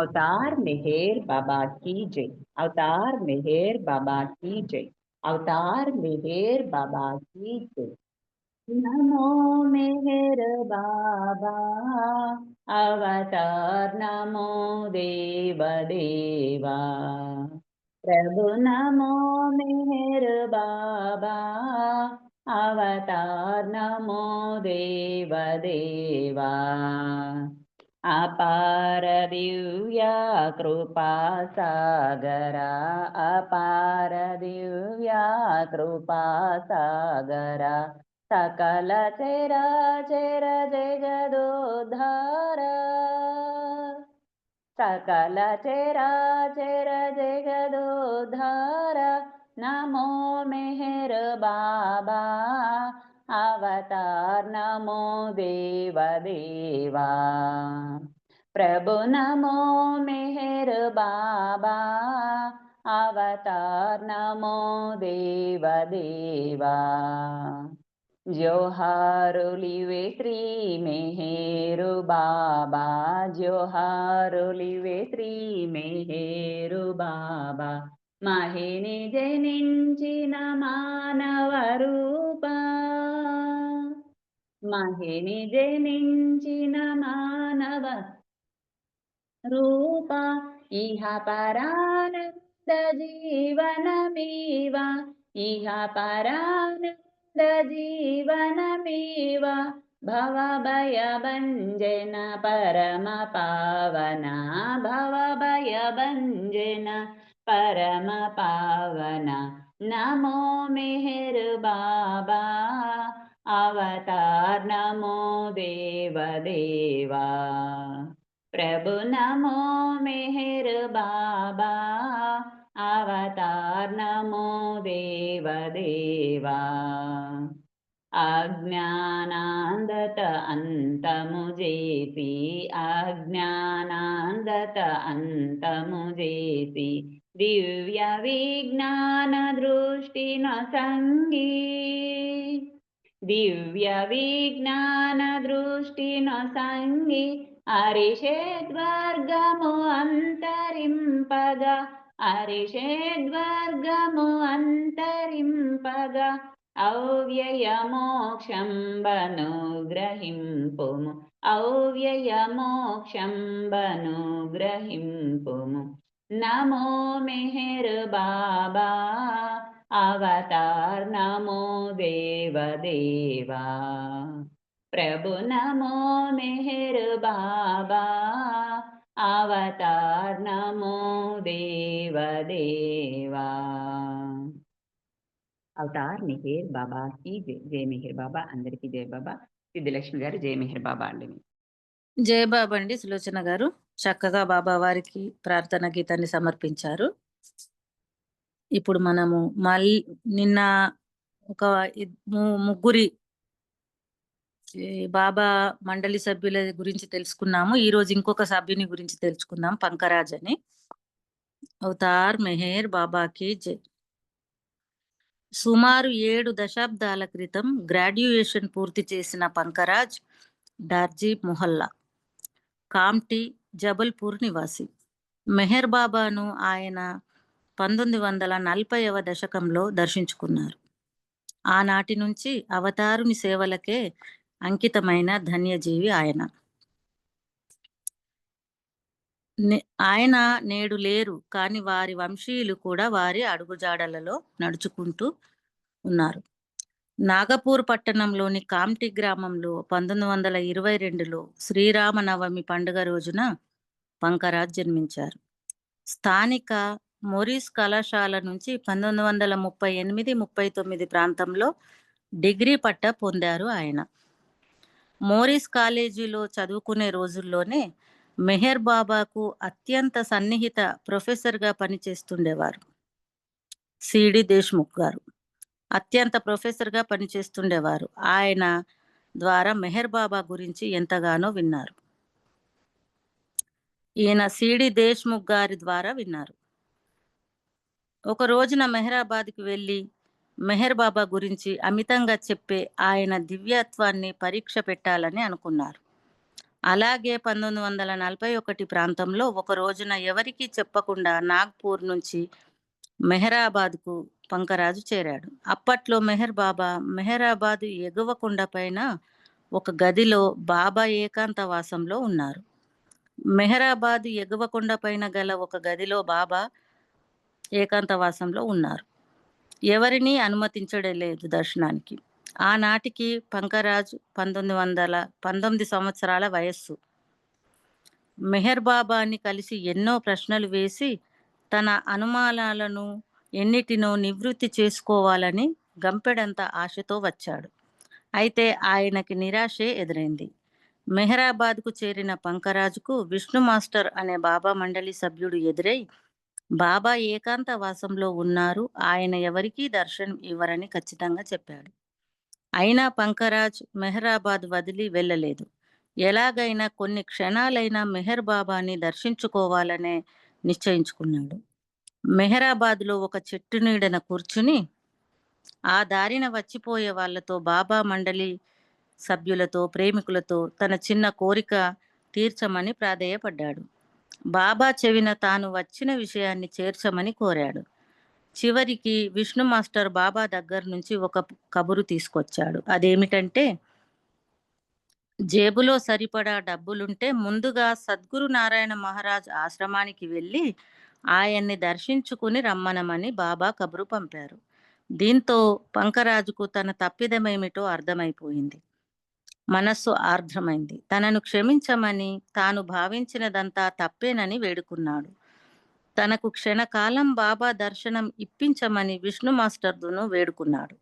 अवतार मेहर बाबा की जय। अवतार मेहर बाबा की जय। अवतार मेहर बाबा की जय। नमो मेहर बाबा, अवतार नमो देव देवा। प्रभु नमो मेहर बाबा, अवतार नमो देव देवा। అపార దివ్యా కృపా సాగరా అపార దివ్యా కృపా సాగరా సకల చెరా చెర జగదోధార సకల చెరా చెర జగదోధార నమో మెహర్ బాబా అవతార్ నమో దేవదేవా. ప్రభు నమో మెహర్ బాబా. అవతార్ నమో దేవదేవా. జోహారులివే శ్రీ మెహేరు బాబా. జోహారులివే శ్రీ మెహేరు బాబా. మహిని జనించిన మానవ రూప మహిని జనించిన మానవ రూప ఇహ పరానంద జీవనమీవ. ఇహ పరానంద జీవనమీవ. భవభయభంజన పరమ పవన. పావన భవభయభంజన परम पावना नमो मेहर बाबा। अवतार नमो देव देवा प्रभु नमो मेहर बाबा। अवतार नमो देव देवा अज्ञानान्दत अन्तमुजेपि अज्ञानान्दत अन्तमुजेपि दिव्यविज्ञानदृष्टिन सङ्गी दिव्यविज्ञानदृष्टिन सङ्गी अरिषेद्वर्गमु अन्तरिम्पग अरिषेद्वर्गमु अन्तरिम्पग औव्ययमोक्षम्बनुग्रहिम्पुमु औव्ययमोक्षम्बनुग्रहिम्पुमु నమో మెహర్ బాబా అవతార్ నమో దేవదేవా. ప్రభు నమో మెహర్ బాబా అవతార్ నమో దేవ దేవా అవతార్ మిహిర్ బాబా కి జయ మిహిర్ బాబా అందరికీ జయ బాబా. సిద్ధిలక్ష్మి గారు జయ మిహిర్ బాబా అండి. జయ బాబా అండి సులోచన గారు. చక్కగా బాబా వారికి ప్రార్థన గీతాన్ని సమర్పించారు. ఇప్పుడు మనము మళ్ళీ నిన్న ఒక ముగ్గురి బాబా మండలి సభ్యుల గురించి తెలుసుకున్నాము. ఈ రోజు ఇంకొక సభ్యుని గురించి తెలుసుకుందాం పంకరాజ్ అని అవతార్ మెహేర్ బాబాకి జై. సుమారు ఏడు దశాబ్దాల క్రితం గ్రాడ్యుయేషన్ పూర్తి చేసిన పంకరాజ్ డార్జీ మొహల్లా. కామ్టీ జబల్పూర్ నివాసి. మెహర్ బాబాను ఆయన పంతొమ్మిది వందల నలభైవ దశకంలో దర్శించుకున్నారు. ఆనాటి నుంచి అవతారుని సేవలకే అంకితమైన ధన్యజీవి ఆయన. ఆయన నేడు లేరు కానీ వారి వంశీయులు కూడా వారి అడుగుజాడలలో నడుచుకుంటూ ఉన్నారు. నాగపూర్ పట్టణంలోని కామ్టి గ్రామంలో పంతొమ్మిది వందల ఇరవై రెండులో శ్రీరామనవమి పండుగ రోజున పంకరాజ్ జన్మించారు. స్థానిక మొరీస్ కళాశాల నుంచి పంతొమ్మిది వందల ముప్పై ఎనిమిది ముప్పై తొమ్మిది ప్రాంతంలో డిగ్రీ పట్ట పొందారు ఆయన. మోరిస్ కాలేజీలో చదువుకునే రోజుల్లోనే మెహర్ బాబాకు అత్యంత సన్నిహిత ప్రొఫెసర్గా పనిచేస్తుండేవారు. సిడి దేశ్ముఖ్ గారు. అత్యంత ప్రొఫెసర్గా పనిచేస్తుండేవారు. ఆయన ద్వారా మెహర్ బాబా గురించి ఎంతగానో విన్నారు. ఈయన సిడి దేశ్ముఖ్ గారి ద్వారా విన్నారు. ఒక రోజున మెహరాబాద్కి వెళ్ళి మెహర్ బాబా గురించి అమితంగా చెప్పే ఆయన దివ్యత్వాన్ని పరీక్ష పెట్టాలని అనుకున్నారు. అలాగే పంతొమ్మిది వందల నలభై ఒకటి ప్రాంతంలో ఒక రోజున ఎవరికీ చెప్పకుండా నాగ్పూర్ నుంచి మెహరాబాద్కు పంకరాజు చేరాడు. అప్పట్లో మెహర్ బాబా మెహరాబాదు ఎగువ కొండ పైన ఒక గదిలో బాబా ఏకాంత వాసంలో ఉన్నారు. మెహరాబాద్ ఎగువ కొండ పైన గల ఒక గదిలో బాబా ఏకాంతవాసంలో ఉన్నారు. ఎవరిని అనుమతించడం లేదు దర్శనానికి. ఆనాటికి పంకరాజ్ పంతొమ్మిది వందల పంతొమ్మిది సంవత్సరాల వయస్సు. మెహర్ బాబాని కలిసి ఎన్నో ప్రశ్నలు వేసి తన అనుమానాలను ఎన్నిటినో నివృత్తి చేసుకోవాలని గంపెడంత ఆశతో వచ్చాడు. అయితే ఆయనకి నిరాశే ఎదురైంది. మెహరాబాద్కు చేరిన పంకరాజుకు విష్ణు మాస్టర్ అనే బాబా మండలి సభ్యుడు ఎదురై బాబా ఏకాంత వాసంలో ఉన్నారు ఆయన ఎవరికీ దర్శనం ఇవ్వరని ఖచ్చితంగా చెప్పాడు. అయినా పంకరాజ్ మెహరాబాద్ వదిలి వెళ్ళలేదు. ఎలాగైనా కొన్ని క్షణాలైనా మెహర్ బాబాని దర్శించుకోవాలనే నిశ్చయించుకున్నాడు. మెహరాబాద్లో ఒక చెట్టు నీడన కూర్చుని ఆ దారిన వచ్చిపోయే వాళ్ళతో బాబా మండలి సభ్యులతో ప్రేమికులతో తన చిన్న కోరిక తీర్చమని ప్రాధేయపడ్డాడు. బాబా చెవిన తాను వచ్చిన విషయాన్ని చేర్చమని కోరాడు. చివరికి విష్ణు మాస్టర్ బాబా దగ్గర నుంచి ఒక కబురు తీసుకొచ్చాడు. అదేమిటంటే జేబులో సరిపడా డబ్బులుంటే ముందుగా సద్గురు నారాయణ మహారాజ్ ఆశ్రమానికి వెళ్ళి ఆయన్ని దర్శించుకుని రమ్మనమని బాబా కబురు పంపారు. దీంతో పంకరాజుకు తన తప్పిదమేమిటో అర్థమైపోయింది. మనస్సు ఆర్ద్రమైంది. తనను క్షమించమని తాను భావించినదంతా తప్పేనని వేడుకున్నాడు. తనకు క్షణకాలం బాబా దర్శనం ఇప్పించమని విష్ణు మాస్టర్ను వేడుకున్నాడు.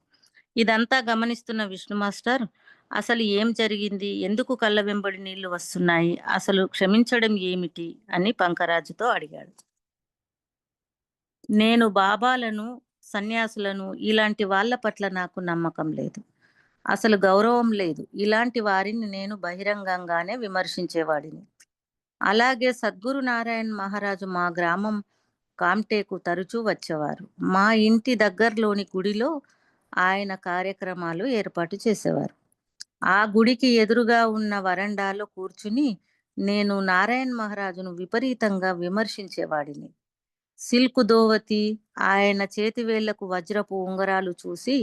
ఇదంతా గమనిస్తున్న విష్ణు మాస్టర్ అసలు ఏం జరిగింది? ఎందుకు కళ్ళ వెంబడి నీళ్ళు వస్తున్నాయి? అసలు క్షమించడం ఏమిటి? అని పంకరాజుతో అడిగాడు. నేను బాబాలను సన్యాసులను ఇలాంటి వాళ్ళ పట్ల నాకు నమ్మకం లేదు. అసలు గౌరవం లేదు. ఇలాంటి వారిని నేను బహిరంగంగానే విమర్శించేవాడిని. అలాగే సద్గురు నారాయణ మహారాజు మా గ్రామం కామ్టేకు తరచూ వచ్చేవారు. మా ఇంటి దగ్గరలోని గుడిలో ఆయన కార్యక్రమాలు ఏర్పాటు చేసేవారు. ఆ గుడికి ఎదురుగా ఉన్న వరండాలో కూర్చుని నేను నారాయణ మహారాజును విపరీతంగా విమర్శించేవాడిని. సిల్క్ దోవతి ఆయన చేతివేళ్ళకు వజ్రపు ఉంగరాలు చూసి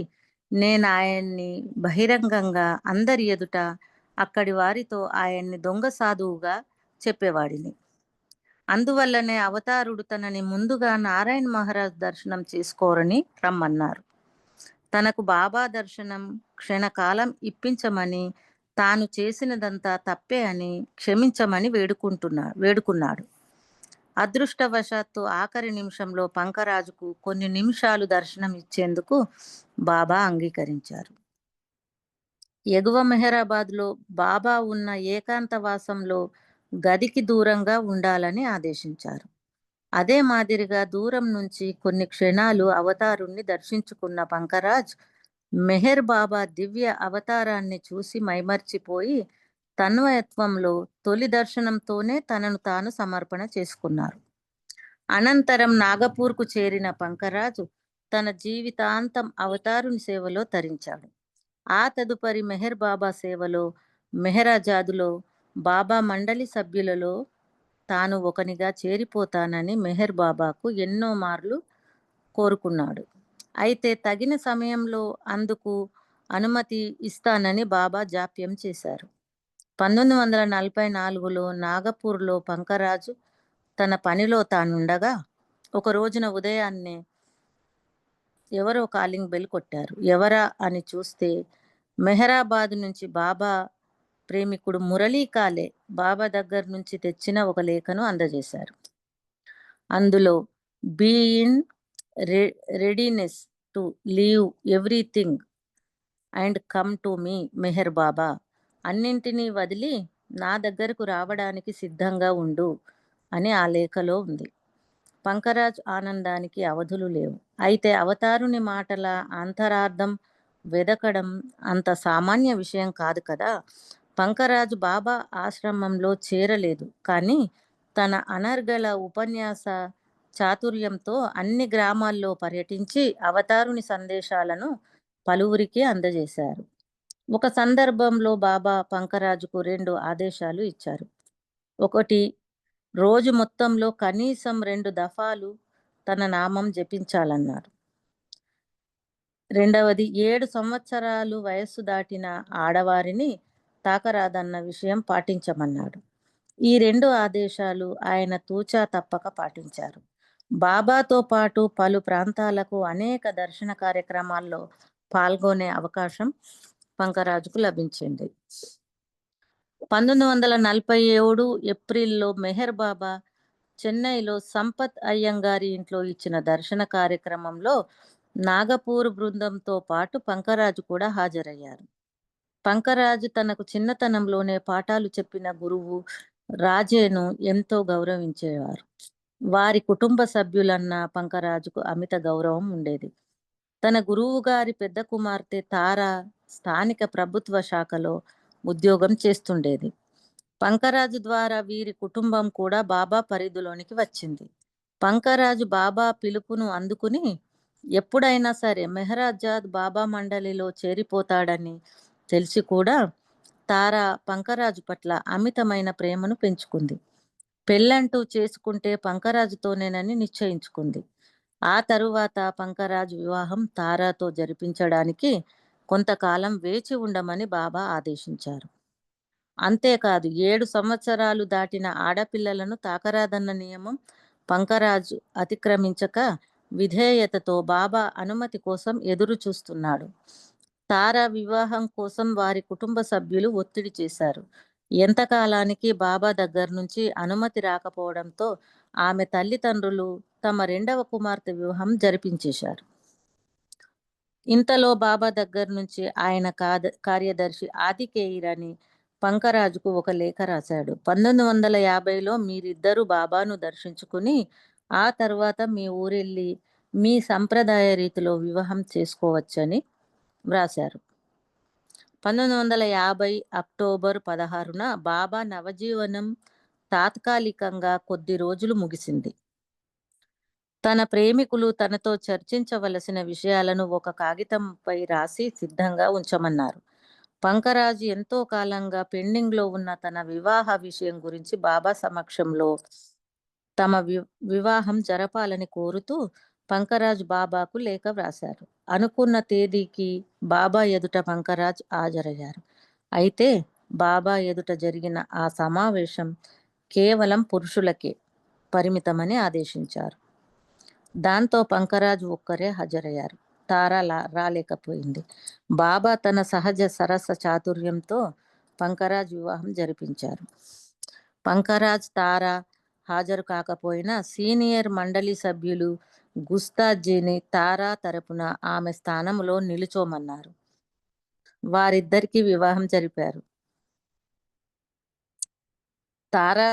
నేను ఆయన్ని బహిరంగంగా అందరి ఎదుట అక్కడి వారితో ఆయన్ని దొంగ సాధువుగా చెప్పేవాడిని. అందువల్లనే అవతారుడు తనని ముందుగా నారాయణ మహారాజ్ దర్శనం చేసుకోరని రమ్మన్నారు. తనకు బాబా దర్శనం క్షణకాలం ఇప్పించమని తాను చేసినదంతా తప్పే అని క్షమించమని వేడుకుంటున్నా వేడుకున్నాడు. అదృష్టవశాత్తు ఆఖరి నిమిషంలో పంకరాజుకు కొన్ని నిమిషాలు దర్శనం ఇచ్చేందుకు బాబా అంగీకరించారు. ఎగువ మెహరాబాద్లో బాబా ఉన్న ఏకాంతవాసంలో గదికి దూరంగా ఉండాలని ఆదేశించారు. అదే మాదిరిగా దూరం నుంచి కొన్ని క్షణాలు అవతారుణ్ణి దర్శించుకున్న పంకరాజ్ మెహర్ బాబా దివ్య అవతారాన్ని చూసి మైమర్చిపోయి తన్వయత్వంలో తొలి దర్శనంతోనే తనను తాను సమర్పణ చేసుకున్నారు. అనంతరం నాగపూర్కు చేరిన పంకరాజు తన జీవితాంతం అవతారుని సేవలో తరించాడు. ఆ తదుపరి మెహర్ బాబా సేవలో మెహరాజాదులో బాబా మండలి సభ్యులలో తాను ఒకనిగా చేరిపోతానని మెహర్ బాబాకు ఎన్నో మార్లు కోరుకున్నాడు. అయితే తగిన సమయంలో అందుకు అనుమతి ఇస్తానని బాబా జాప్యం చేశారు. పంతొమ్మిది వందల నలభై నాలుగులో నాగపూర్లో పంకరాజు తన పనిలో తానుండగా ఒక రోజున ఉదయాన్నే ఎవరో కాలింగ్ బెల్ కొట్టారు. ఎవరా అని చూస్తే మెహరాబాద్ నుంచి బాబా ప్రేమికుడు మురళీ కాలే బాబా దగ్గర నుంచి తెచ్చిన ఒక లేఖను అందజేశారు. అందులో be in readiness to leave everything and come to me Meher Baba. అన్నింటినీ వదిలి నా దగ్గరకు రావడానికి సిద్ధంగా ఉండు అని ఆ లేఖలో ఉంది. పంకరాజ్ ఆనందానికి అవధులు లేవు. అయితే అవతారుని మాటల అంతరార్థం వెదకడం అంత సామాన్య విషయం కాదు కదా? పంకరాజు బాబా ఆశ్రమంలో చేరలేదు. కానీ తన అనర్గళ ఉపన్యాస చాతుర్యంతో అన్ని గ్రామాల్లో పర్యటించి అవతారుని సందేశాలను పలువురికి అందజేశారు. ఒక సందర్భంలో బాబా పంకరాజుకు రెండు ఆదేశాలు ఇచ్చారు. ఒకటి రోజు మొత్తంలో కనీసం రెండు దఫాలు తన నామం జపించాలన్నారు. రెండవది ఏడు సంవత్సరాలు వయస్సు దాటిన ఆడవారిని తాకరాదన్న విషయం పాటించమన్నాడు. ఈ రెండు ఆదేశాలు ఆయన తూచా తప్పక పాటించారు. బాబాతో పాటు పలు ప్రాంతాలకు అనేక దర్శన కార్యక్రమాల్లో పాల్గొనే అవకాశం పంకరాజుకు లభించింది. పంతొమ్మిది వందల నలభై ఏడు ఏప్రిల్లో మెహర్ బాబా చెన్నైలో సంపత్ అయ్యంగారి ఇంట్లో ఇచ్చిన దర్శన కార్యక్రమంలో నాగపూర్ బృందంతో పాటు పంకరాజు కూడా హాజరయ్యారు. పంకరాజు తనకు చిన్నతనంలోనే పాఠాలు చెప్పిన గురువు రాజేను ఎంతో గౌరవించేవారు. వారి కుటుంబ సభ్యులన్న పంకరాజుకు అమిత గౌరవం ఉండేది. తన గురువు గారి పెద్ద కుమార్తె తార స్థానిక ప్రభుత్వ శాఖలో ఉద్యోగం చేస్తుండేది. పంకరాజు ద్వారా వీరి కుటుంబం కూడా బాబా పరిధిలోనికి వచ్చింది. పంకరాజు బాబా పిలుపును అందుకుని ఎప్పుడైనా సరే మెహరాజాద్ బాబా మండలిలో చేరిపోతాడని తెలిసి కూడా తారా పంకరాజు పట్ల అమితమైన ప్రేమను పెంచుకుంది. పెళ్ళంటూ చేసుకుంటే పంకరాజుతోనేనని నిశ్చయించుకుంది. ఆ తరువాత పంకరాజు వివాహం తారాతో జరిపించడానికి కొంతకాలం వేచి ఉండమని బాబా ఆదేశించారు. అంతేకాదు ఏడు సంవత్సరాలు దాటిన ఆడపిల్లలను తాకరాదన్న నియమం పంకరాజు అతిక్రమించక విధేయతతో బాబా అనుమతి కోసం ఎదురు చూస్తున్నాడు. తారా వివాహం కోసం వారి కుటుంబ సభ్యులు ఒత్తిడి చేశారు. ఎంతకాలానికి బాబా దగ్గర నుంచి అనుమతి రాకపోవడంతో ఆమె తల్లిదండ్రులు తమ రెండవ కుమార్తె వివాహం జరిపించేశారు. ఇంతలో బాబా దగ్గర నుంచి ఆయన కాద కార్యదర్శి ఆదికేయిరని పంకరాజుకు ఒక లేఖ రాశాడు. పంతొమ్మిది వందల యాభైలో మీరిద్దరూ బాబాను దర్శించుకుని ఆ తర్వాత మీ ఊరెళ్ళి మీ సంప్రదాయ రీతిలో వివాహం చేసుకోవచ్చని వ్రాశారు పంతొమ్మిది వందల యాభై అక్టోబర్ పదహారున బాబా నవజీవనం తాత్కాలికంగా కొద్ది రోజులు ముగిసింది. తన ప్రేమికులు తనతో చర్చించవలసిన విషయాలను ఒక కాగితంపై రాసి సిద్ధంగా ఉంచమన్నారు. పంకరాజ్ ఎంతో కాలంగా పెండింగ్లో ఉన్న తన వివాహ విషయం గురించి బాబా సమక్షంలో తమ వి వివాహం జరపాలని కోరుతూ పంకరాజ్ బాబాకు లేఖ వ్రాశారు. అనుకున్న తేదీకి బాబా ఎదుట పంకరాజ్ హాజరయ్యారు. అయితే బాబా ఎదుట జరిగిన ఆ సమావేశం కేవలం పురుషులకే పరిమితమని ఆదేశించారు. దాంతో పంకరాజ్ ఒక్కరే హాజరయ్యారు. తారా రాలేకపోయింది. బాబా తన సహజ సరస చాతుర్యంతో పంకరాజ్ వివాహం జరిపించారు. పంకరాజ్ తారా హాజరు కాకపోయినా సీనియర్ మండలి సభ్యులు గుస్తాజీని తారా తరపున ఆమె స్థానంలో నిలుచోమన్నారు. వారిద్దరికి వివాహం జరిపారు. తారా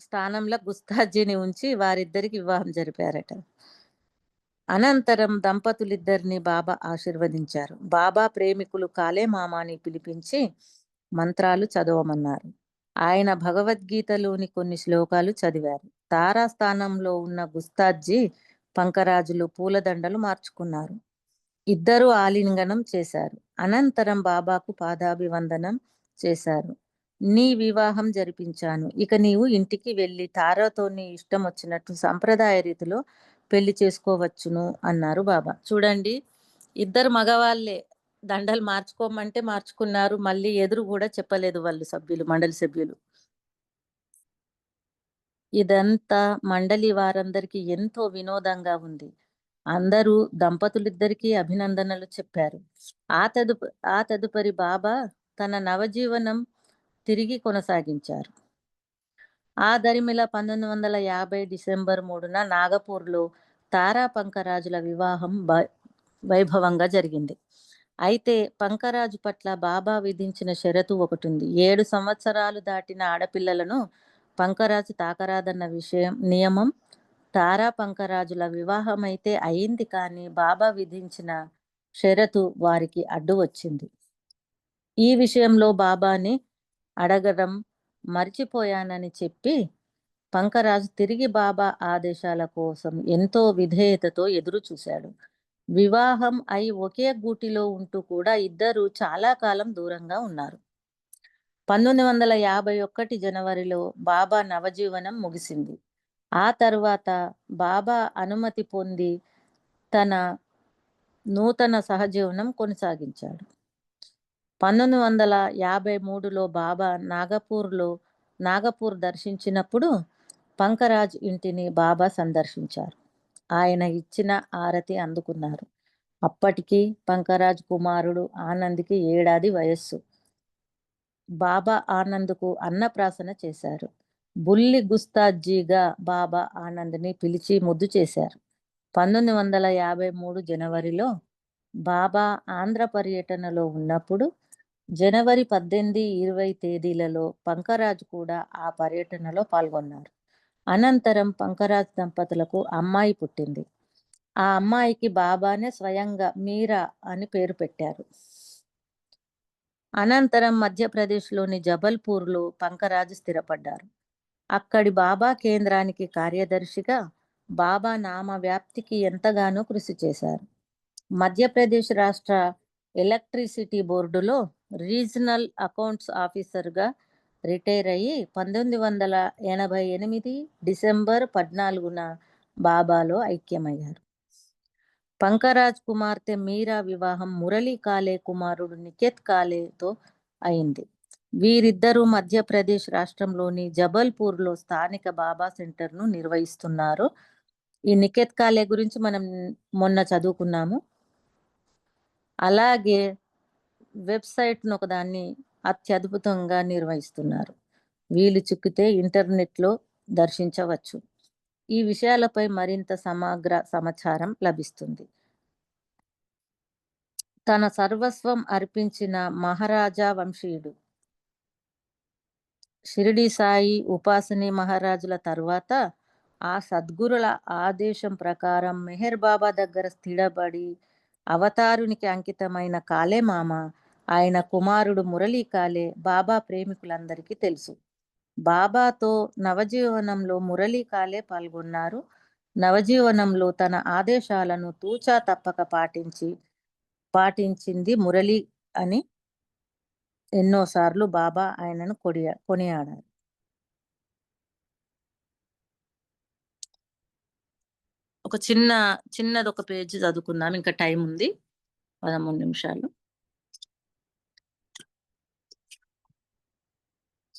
స్థానంలో గుస్తాజీని ఉంచి వారిద్దరికి వివాహం జరిపారట. అనంతరం దంపతులిద్దరిని బాబా ఆశీర్వదించారు. బాబా ప్రేమికులు కాలే మామాని పిలిపించి మంత్రాలు చదవమన్నారు. ఆయన భగవద్గీతలోని కొన్ని శ్లోకాలు చదివారు. తారా స్థానంలో ఉన్న గుస్తాజీ పంకరాజులు పూలదండలు మార్చుకున్నారు. ఇద్దరు ఆలింగనం చేశారు. అనంతరం బాబాకు పాదాభివందనం చేశారు. నీ వివాహం జరిపించాను. ఇక నీవు ఇంటికి వెళ్ళి తారాతో నీ ఇష్టం వచ్చినట్టు సంప్రదాయ రీతిలో పెళ్ళి చేసుకోవచ్చును అన్నారు బాబా. చూడండి ఇద్దరు మగవాళ్ళే దండలు మార్చుకోమంటే మార్చుకున్నారు. మళ్ళీ ఎదురు కూడా చెప్పలేదు వాళ్ళు సభ్యులు మండలి సభ్యులు. ఇదంతా మండలి వారందరికీ ఎంతో వినోదంగా ఉంది. అందరూ దంపతులిద్దరికీ అభినందనలు చెప్పారు. ఆ తదుప ఆ తదుపరి బాబా తన నవజీవనం తిరిగి కొనసాగించారు. ఆ దరిమిల పంతొమ్మిది వందల యాభై డిసెంబర్ మూడున నాగపూర్లో తారా పంకరాజుల వివాహం వైభవంగా జరిగింది. అయితే పంకరాజు పట్ల బాబా విధించిన షరతు ఒకటి ఉంది. ఏడు సంవత్సరాలు దాటిన ఆడపిల్లలను పంకరాజు తాకరాదన్న విషయం నియమం తారా పంకరాజుల వివాహం అయితే అయింది కానీ బాబా విధించిన షరతు వారికి అడ్డు వచ్చింది. ఈ విషయంలో బాబాని అడగడం మర్చిపోయానని చెప్పి పంకరాజు తిరిగి బాబా ఆదేశాల కోసం ఎంతో విధేయతతో ఎదురు చూశాడు. వివాహం అయి ఒకే గూటిలో ఉంటూ కూడా ఇద్దరు చాలా కాలం దూరంగా ఉన్నారు. పంతొమ్మిది వందల యాభై ఒకటి జనవరిలో బాబా నవజీవనం ముగిసింది. ఆ తర్వాత బాబా అనుమతి పొంది తన నూతన సహజీవనం కొనసాగించాడు. పంతొమ్మిది వందల యాభై మూడులో బాబా నాగపూర్లో నాగపూర్ దర్శించినప్పుడు పంకరాజ్ ఇంటిని బాబా సందర్శించారు. ఆయన ఇచ్చిన ఆరతి అందుకున్నారు. అప్పటికి పంకరాజ్ కుమారుడు ఆనంద్కి ఏడాది వయస్సు. బాబా ఆనంద్కు అన్నప్రాసన చేశారు. బుల్లి గుస్తాజీగా బాబా ఆనంద్ని పిలిచి ముద్దు చేశారు. పంతొమ్మిది వందల యాభై మూడు జనవరిలో బాబా ఆంధ్ర పర్యటనలో ఉన్నప్పుడు జనవరి పద్దెనిమిది ఇరవై తేదీలలో పంకరాజ్ కూడా ఆ పర్యటనలో పాల్గొన్నారు. అనంతరం పంకరాజ్ దంపతులకు అమ్మాయి పుట్టింది. ఆ అమ్మాయికి బాబానే స్వయంగా మీరా అని పేరు పెట్టారు. అనంతరం మధ్యప్రదేశ్లోని జబల్పూర్లో పంకరాజు స్థిరపడ్డారు. అక్కడి బాబా కేంద్రానికి కార్యదర్శిగా బాబా నామ వ్యాప్తికి ఎంతగానో కృషి చేశారు. మధ్యప్రదేశ్ రాష్ట్ర ఎలక్ట్రిసిటీ బోర్డులో రీజనల్ అకౌంట్స్ ఆఫీసర్గా రిటైర్ అయ్యి పంతొమ్మిది వందల ఎనభై ఎనిమిది డిసెంబర్ పద్నాలుగున బాబాలో ఐక్యమయ్యారు. పంకరాజ్ కుమార్తె మీరా వివాహం మురళీ కాలే కుమారుడు నికేత్ కాలేతో అయింది. వీరిద్దరూ మధ్యప్రదేశ్ రాష్ట్రంలోని జబల్పూర్లో స్థానిక బాబా సెంటర్ను నిర్వహిస్తున్నారు. ఈ నికేత్ కాలే గురించి మనం మొన్న చదువుకున్నాము. అలాగే వెబ్సైట్ను ఒకదాన్ని అత్యద్భుతంగా నిర్వహిస్తున్నారు. వీలు చిక్కితే ఇంటర్నెట్లో దర్శించవచ్చు. ఈ విషయాలపై మరింత సమగ్ర సమాచారం లభిస్తుంది. తన సర్వస్వం అర్పించిన మహారాజా వంశీయుడు. షిరిడి సాయి ఉపాసని మహారాజుల తర్వాత ఆ సద్గురుల ఆదేశం ప్రకారం మెహర్ బాబా దగ్గర స్థిరపడి అవతారునికి అంకితమైన కాలే మామ ఆయన కుమారుడు మురళీ కాలే బాబా ప్రేమికులందరికీ తెలుసు. బాబాతో నవజీవనంలో మురళీ కాలే పాల్గొన్నారు. నవజీవనంలో తన ఆదేశాలను తూచా తప్పక పాటించి పాటించింది మురళి అని ఎన్నోసార్లు బాబా ఆయనను కొడియా కొనియాడారు. ఒక చిన్న చిన్నది ఒక పేజ్ చదువుకుందాం. ఇంకా టైం ఉంది పదమూడు నిమిషాలు.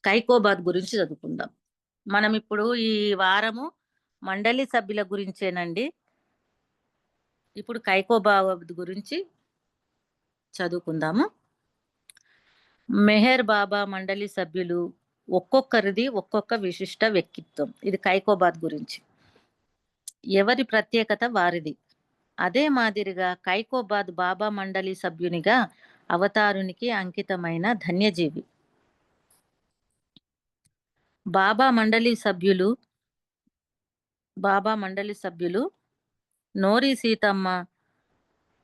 కైకోబాద్ గురించి చదువుకుందాం. మనం ఇప్పుడు ఈ వారము మండలి సభ్యుల గురించేనండి. ఇప్పుడు కైకోబాద్ గురించి చదువుకుందాము. మెహర్ బాబా మండలి సభ్యులు ఒక్కొక్కరిది ఒక్కొక్క విశిష్ట వ్యక్తిత్వం. ఇది కైకోబాద్ గురించి. ఎవరి ప్రత్యేకత వారిది. అదే మాదిరిగా కైకోబాద్ బాబా మండలి సభ్యునిగా అవతారునికి అంకితమైన ధన్యజీవి. బాబా మండలి సభ్యులు బాబా మండలి సభ్యులు నోరి సీతమ్మ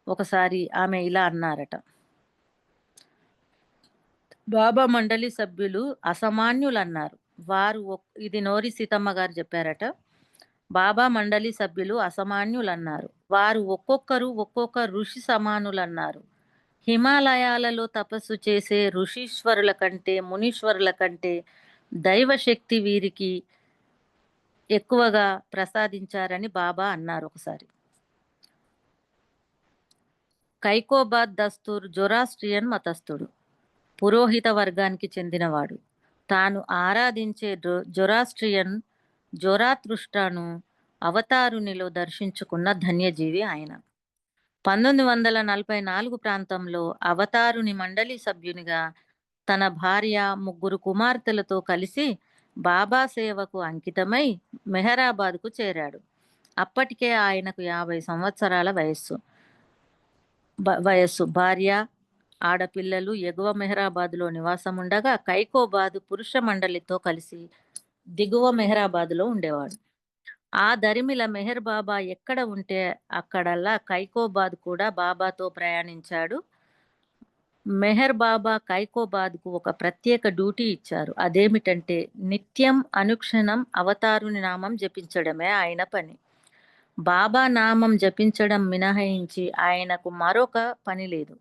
ఒకసారి ఆమె ఇలా అన్నారట. బాబా మండలి సభ్యులు అసమాన్యులు అన్నారు వారు ఒక్- ఇది నోరి సీతమ్మ గారు చెప్పారట. బాబా మండలి సభ్యులు అసమాన్యులు అన్నారు వారు ఒక్కొక్కరు ఒక్కొక్క ఋషి సమానులు అన్నారు హిమాలయాలలో తపస్సు చేసే ఋషీశ్వరుల కంటే మునీశ్వరుల కంటే దైవశక్తి వీరికి ఎక్కువగా ప్రసాదించారని బాబా అన్నారు ఒకసారి. కైకోబాద్ దస్తూర్ జొరాస్ట్రియన్ మతస్థుడు పురోహిత వర్గానికి చెందినవాడు. తాను ఆరాధించే జొ- జొరాస్ట్రియన్ జొరాతృష్టాను అవతారునిలో దర్శించుకున్న ధన్యజీవి ఆయన. పంతొమ్మిది వందల నలభై నాలుగు ప్రాంతంలో అవతారుని మండలి సభ్యునిగా తన భార్య ముగ్గురు కుమార్తెలతో కలిసి బాబా సేవకు అంకితమై మెహరాబాద్కు చేరాడు. అప్పటికే ఆయనకు యాభై సంవత్సరాల వయస్సు. బ- వయస్సు. భార్య ఆడపిల్లలు ఎగువ మెహరాబాద్లో నివాసం ఉండగా కైకోబాద్ పురుష మండలితో కలిసి దిగువ మెహరాబాద్లో ఉండేవాడు. ఆ దరిమిల మెహర్ బాబా ఎక్కడ ఉంటే అక్కడల్లా కైకోబాద్ కూడా బాబాతో ప్రయాణించాడు. మెహర్ బాబా కైకోబాద్కు ఒక ప్రత్యేక డ్యూటీ ఇచ్చారు. అదేమిటంటే నిత్యం అనుక్షణం అవతారుని నామం జపించడమే ఆయన పని. బాబా నామం జపించడం మినహాయించి ఆయనకు మరొక పని లేదు.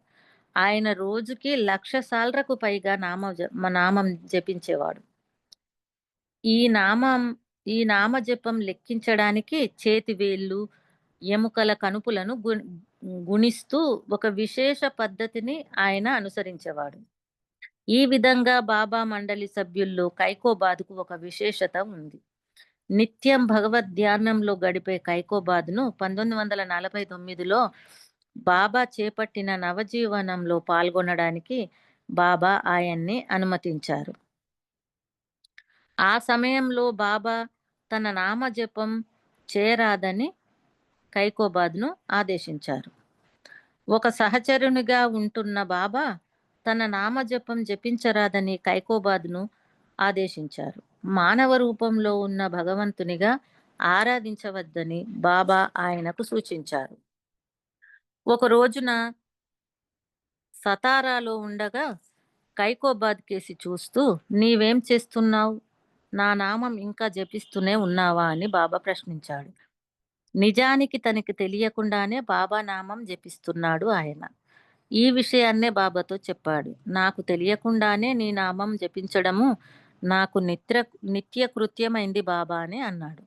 ఆయన రోజుకి లక్ష సార్లకు పైగా నామ జ- మ- నామం జపించేవాడు. ఈ నామం ఈ నామ జపం లెక్కించడానికి చేతి వేళ్ళు ఎముకల కనుపులను గుణిస్తూ ఒక విశేష పద్ధతిని ఆయన అనుసరించేవాడు. ఈ విధంగా బాబా మండలి సభ్యుల్లో కైకోబాద్కు ఒక విశేషత ఉంది. నిత్యం భగవద్ ధ్యానంలో గడిపే కైకోబాద్ను పంతొమ్మిది వందల నలభై తొమ్మిదిలో బాబా చేపట్టిన నవజీవనంలో పాల్గొనడానికి బాబా ఆయన్ని అనుమతించారు. ఆ సమయంలో బాబా తన నామజపం చేరాదని కైకోబాద్ను ఆదేశించారు. ఒక సహచరునిగా ఉంటున్న బాబా తన నామజపం జపించరాదని కైకోబాద్ను ఆదేశించారు. మానవ రూపంలో ఉన్న భగవంతునిగా ఆరాధించవద్దని బాబా ఆయనకు సూచించారు. ఒక రోజున సతారాలో ఉండగా కైకోబాద్ కేసి చూస్తూ నీవేం చేస్తున్నావు? నా నామం ఇంకా జపిస్తూనే ఉన్నావా? అని బాబా ప్రశ్నించాడు. నిజానికి తనకి తెలియకుండానే బాబా నామం జపిస్తున్నాడు ఆయన. ఈ విషయాన్నే బాబాతో చెప్పాడు. నాకు తెలియకుండానే నీ నామం జపించడము నాకు నిత్య నిత్య కృత్యమైంది బాబా అని అన్నాడు.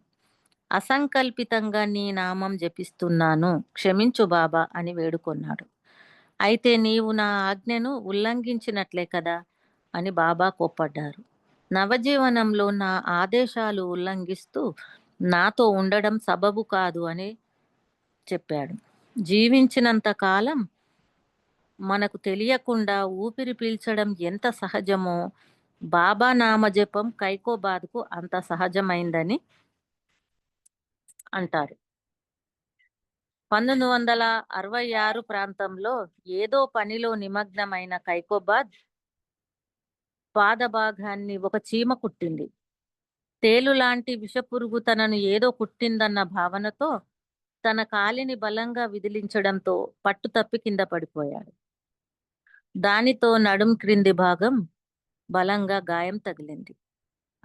అసంకల్పితంగా నీ నామం జపిస్తున్నాను క్షమించు బాబా అని వేడుకొన్నాడు. అయితే నీవు నా ఆజ్ఞను ఉల్లంఘించినట్లే కదా అని బాబా కోప్పడ్డారు. నవజీవనంలో నా ఆదేశాలు ఉల్లంఘిస్తూ నాతో ఉండడం సబబు కాదు అని చెప్పాడు. జీవించినంత కాలం మనకు తెలియకుండా ఊపిరి పీల్చడం ఎంత సహజమో బాబా నామజపం కైకోబాద్కు అంత సహజమైందని అంటారు. పంతొమ్మిది వందల అరవై ఆరు ప్రాంతంలో ఏదో పనిలో నిమగ్నమైన కైకోబాద్ పాదభాగాన్ని ఒక చీమ కుట్టింది. తేలు లాంటి విషపురుగు తనను ఏదో కుట్టిందన్న భావనతో తన కాలిని బలంగా విదిలించడంతో పట్టు తప్పి కింద పడిపోయాడు. దానితో నడుం క్రింది భాగం బలంగా గాయం తగిలింది.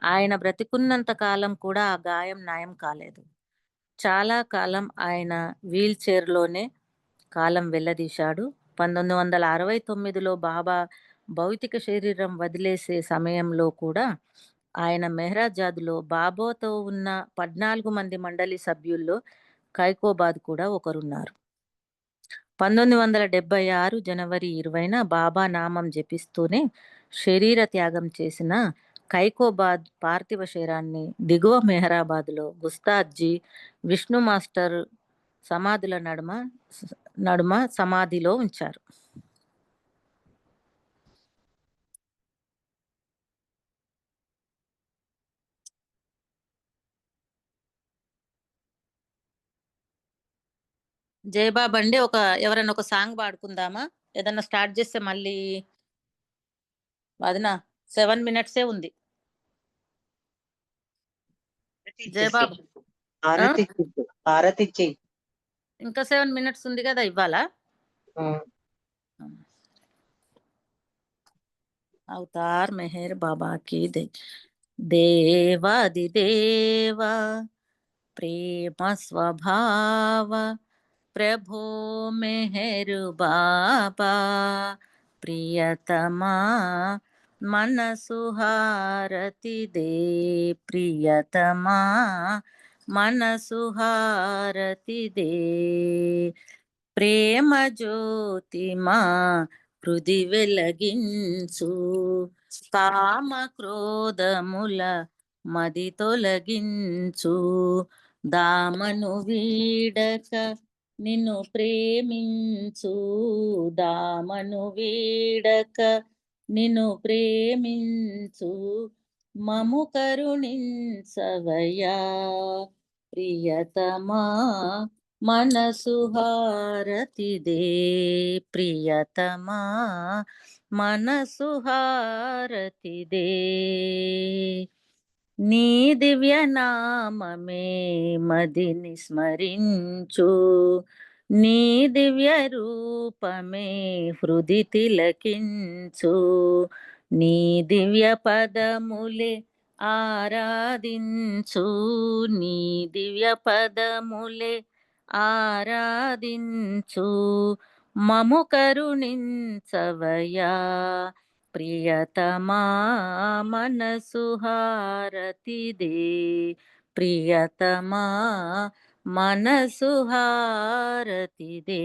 ఆయన బ్రతికున్నంత కాలం కూడా ఆ గాయం నయం కాలేదు. చాలా కాలం ఆయన వీల్ చైర్లోనే కాలం వెళ్ళదీశాడు పంతొమ్మిది వందల అరవై తొమ్మిదిలో బాబా భౌతిక శరీరం వదిలేసే సమయంలో కూడా ఆయన మెహ్రాజాద్లో బాబోతో ఉన్న పద్నాలుగు మంది మండలి సభ్యుల్లో కైకోబాద్ కూడా ఒకరున్నారు. పంతొమ్మిది వందల డెబ్బై ఆరు జనవరి ఇరవైన బాబా నామం జపిస్తూనే శరీర త్యాగం చేసిన కైకోబాద్ పార్థివ శరీరాన్ని దిగువ మెహరాబాద్లో గుస్తాద్జీ విష్ణు మాస్టర్ సమాధుల నడుమ నడుమ సమాధిలో ఉంచారు. జయబాబు అండి ఒక ఎవరైనా ఒక సాంగ్ పాడుకుందామా? ఏదన్నా స్టార్ట్ చేస్తే మళ్ళీ అదినా సెవెన్ మినిట్సే ఉంది. జయబాబు. ఇంకా సెవెన్ మినిట్స్ ఉంది కదా ఇవ్వాలా? అవతార్ మెహర్ బాబా की दे దేవాదిదేవా ప్రేమ స్వభావ ప్రభో మెహరు బాబా ప్రియతమా మనసు హారతి దే ప్రియతమా మనసు హారతి దే. ప్రేమ జ్యోతిమా హృది వెలగించు కామ క్రోధముల మది తొలగించు దామను వీడక నిన్ను ప్రేమించు దామను వీడక. నిన్ను ప్రేమించు మము కరుణించవయా. ప్రియతమా మనసు హారతిదే. ప్రియతమా మనసు హారతిదే. నీ దివ్య నామమే మదిని స్మరించు. నీ దివ్య రూపమే హృది తిలకించు. నీ దివ్య పదములే ఆరాధించు. నీ దివ్య పదములే ఆరాధించు. మము కరుణించవయా ప్రియతమా మనసు హారతిదే. ప్రియతమా మనసు హారతిదే.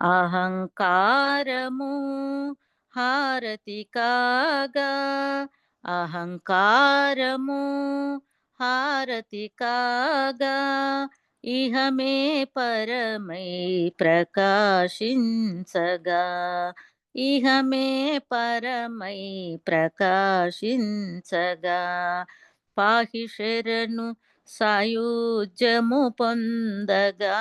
అహంకారము హారతి కాగా అహంకారము హారతి కాగా ఇహమే పరమై ప్రకాశించగా. ఇహమే పరమై ప్రకాశించగా. పాహి శరణు సాయుజ్యము పొందగా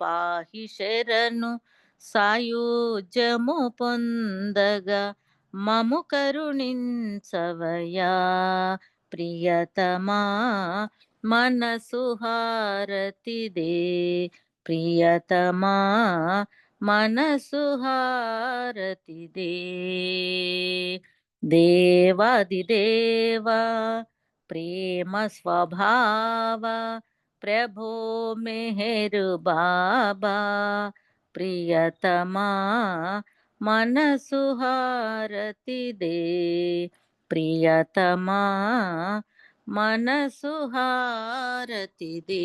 పాహి శరణు సాయుజ్యము పొందగా మము కరుణించవయా. ప్రియతమా మనసు హారతిదే. ప్రియతమా మనసు హారతిదే దేవాదిదేవా ప్రేమ స్వభావ ప్రభో మెహరు బాబా ప్రియతమా మనసు హారతిదే ప్రియతమా మనసు హారతిదే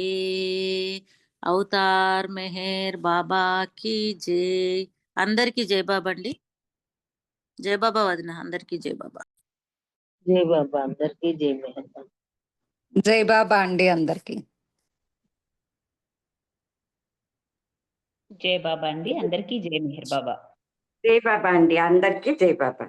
అవతార్ మెహర్ బాబా की జై అందరికీ జై బాబా అండి జై బాబా వదిన అందరికీ జై బాబా జై బాబా అందరికీ జై మెహర్ జై బాబా అండి అందరికి జై బాబా అండి అందరికీ జై మెహర్ బాబా జై బాబా అండి అందరికీ జై బాబా